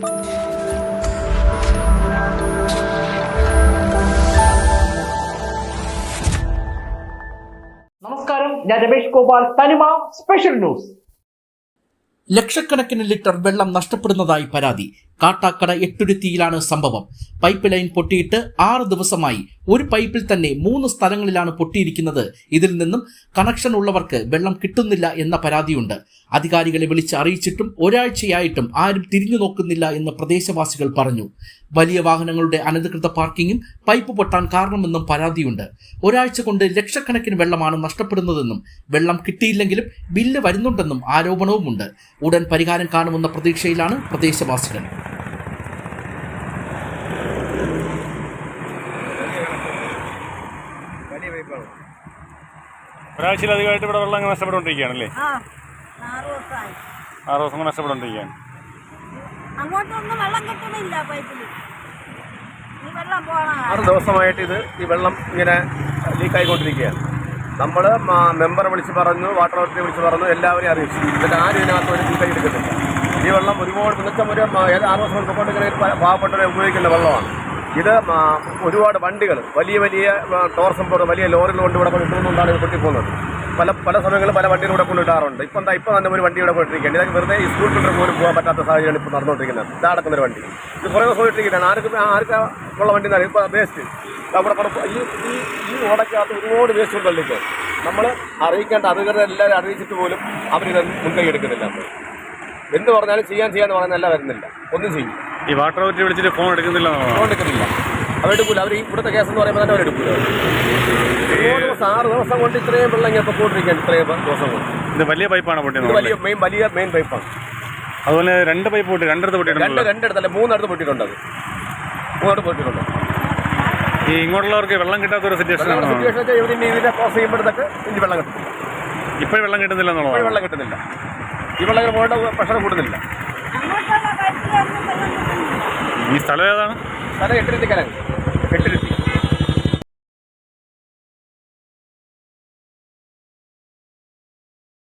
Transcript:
നമസ്കാരം. ഞാൻ രമേഷ് ഗോപാൽ. തനിമ സ്പെഷ്യൽ ന്യൂസ്. ലക്ഷക്കണക്കിന് ലിറ്റർ വെള്ളം നഷ്ടപ്പെടുന്നതായി പരാതി. കാട്ടാക്കട എട്ടുരുത്തിയിലാണ് സംഭവം. പൈപ്പ് ലൈൻ പൊട്ടിയിട്ട് ആറ് ദിവസമായി ഒരു പൈപ്പിൽ തന്നെ മൂന്ന് സ്ഥലങ്ങളിലാണ് പൊട്ടിയിരിക്കുന്നത്. ഇതിൽ നിന്നും കണക്ഷൻ ഉള്ളവർക്ക് വെള്ളം കിട്ടുന്നില്ല എന്ന പരാതിയുണ്ട്. അധികാരികളെ വിളിച്ച് അറിയിച്ചിട്ടും ഒരാഴ്ചയായിട്ടും ആരും തിരിഞ്ഞു നോക്കുന്നില്ല എന്ന് പ്രദേശവാസികൾ പറഞ്ഞു. വലിയ വാഹനങ്ങളുടെ അനധികൃത പാർക്കിങ്ങും പൈപ്പ് പൊട്ടാൻ കാരണമെന്നും പരാതിയുണ്ട്. ഒരാഴ്ച കൊണ്ട് ലക്ഷക്കണക്കിന് വെള്ളമാണ് നഷ്ടപ്പെടുന്നതെന്നും വെള്ളം കിട്ടിയില്ലെങ്കിലും ബില്ല് വരുന്നുണ്ടെന്നും ആരോപണവുമുണ്ട്. ഉടൻ പരിഹാരം കാണുമെന്ന പ്രതീക്ഷയിലാണ് പ്രദേശവാസികൾ. ഒരാഴ്ചയിലധികമായിട്ട് ഇവിടെ വെള്ളം അങ്ങ് നഷ്ടപ്പെട്ടുകൊണ്ടിരിക്കുകയാണല്ലേ? ആറ് ദിവസം കൊണ്ട് നഷ്ടപ്പെട്ടുകൊണ്ടിരിക്കുകയാണ്. അങ്ങോട്ടൊന്നും വെള്ളം കിട്ടുന്നില്ല പൈപ്പിൽ ഈ വെള്ളം പോകണം ആറ് ദിവസമായിട്ട് ഇത് ഈ വെള്ളം ഇങ്ങനെ ലീക്കായിക്കൊണ്ടിരിക്കുകയാണ്. നമ്മൾ മെമ്പറെ വിളിച്ച് പറഞ്ഞു വാട്ടർ അതോറിറ്റി വിളിച്ച് പറഞ്ഞു എല്ലാവരെയും അറിയിച്ചു. എന്നിട്ട് ആരും ഇതിനകത്ത് ഒരു കൈ എടുക്കുന്നില്ല. ഈ വെള്ളം ഒരുപാട് മികച്ച ഒരു ഏത് ആറ് ദിവസം കൊണ്ട് ഇങ്ങനെ പ- പാവപ്പെട്ടവരെ ഉപയോഗിക്കുന്ന വെള്ളമാണ്. ഇത് ഒരുപാട് വണ്ടികൾ വലിയ വലിയ ടോർസം പോലെ വലിയ ലോറികൾ കൊണ്ട് ഇവിടെ കൊണ്ടുകൊണ്ടാണ് ഇത് പൊട്ടിപ്പോകുന്നത്. പല പല സമയങ്ങളിൽ പല വണ്ടികൾ ഇവിടെ കൊണ്ടിട്ടാറുണ്ട് ഇപ്പം എന്താ ഇപ്പം തന്നെ ഒരു വണ്ടി ഇവിടെ കൊണ്ടിരിക്കുകയാണ് ഇതൊക്കെ വെറുതെ ഈ സ്കൂൾ പിള്ളേർ പോലും പോകാൻ പറ്റാത്ത സാഹചര്യമാണ് ഇപ്പോൾ നടന്നുകൊണ്ടിരിക്കുന്നത്. ഇതടക്കുന്ന ഒരു വണ്ടി. ഇത് കുറേ ദിവസം ഇട്ടിരിക്കുകയാണ്. ആർക്കും ആർക്കാ ഉള്ള വണ്ടി എന്നാണ് ഇപ്പോൾ വേസ്റ്റ് അവിടെ ഈ ഈ ഈ ഓടയ്ക്കകത്ത് ഒരുപാട് വേസ്റ്റ് ഉണ്ടല്ലോ നമ്മൾ അറിയിക്കേണ്ട അധികൃതരെ എല്ലാവരും അറിയിച്ചിട്ട് പോലും അവരിത് മുൻകൈ എടുക്കുന്നില്ല. എന്ത് പറഞ്ഞാലും ചെയ്യാൻ ചെയ്യാന്ന് പറയുന്നതല്ല വരുന്നില്ല. ഒന്നും ചെയ്യും ഈ വാട്ടർ അതോറിറ്റി വിളിച്ചിട്ട് ഫോൺ എടുക്കുന്നില്ല ഫോൺ എടുക്കുന്നില്ല. അവരെടുക്കൂല അവർ ഇവിടുത്തെ കേസ് എന്ന് പറയുമ്പോൾ തന്നെ അവരെടുക്കൂല ഒരുപാട് ദിവസം ആറ് ദിവസം കൊണ്ട് ഇത്രയും വെള്ളം ഇങ്ങനെ പൊക്കോണ്ടിരിക്കുകയാണ് ഇത്രയും ദിവസം കൊണ്ട്. ഇത് വലിയ പൈപ്പാണ് പൊട്ടിയത് വലിയ മെയിൻ വലിയ മെയിൻ പൈപ്പാണ് അതുപോലെ രണ്ട് പൈപ്പ് പൊട്ടി രണ്ടിടത്ത് രണ്ട് പൊട്ടിയിട്ടുണ്ടല്ലോ രണ്ടിടത്തല്ല മൂന്നിടത്ത് പൊട്ടിയിട്ടുണ്ട് അത്. മൂന്നിടത്ത് പൊട്ടിയിട്ടുണ്ട്. ഈ ഇങ്ങോട്ടുള്ളവർക്ക് വെള്ളം കിട്ടാത്ത ഒരു സിറ്റുവേഷൻ ആണ്. സിറ്റുവേഷൻ വെച്ചാൽ ഇവർ ഇതിനെ ക്രോസ് ചെയ്യുമ്പോഴത്തേക്ക് ഇനി വെള്ളം കിട്ടുന്നില്ല ഇപ്പോഴും വെള്ളം കിട്ടുന്നില്ല ഇപ്പോഴും എന്നുള്ളതാണ് വെള്ളം കിട്ടുന്നില്ല. ഈ വെള്ളം പോകേണ്ട പ്രഷർ കൂടുന്നില്ല അങ്ങോട്ടുള്ള പൈപ്പിലൊന്നും വെള്ളം കിട്ടുന്നില്ല ഈ സ്ഥലം ഏതാണ്? സ്ഥലം എട്ടിരുത്തി കരങ്ങ് എട്ടിരുത്തി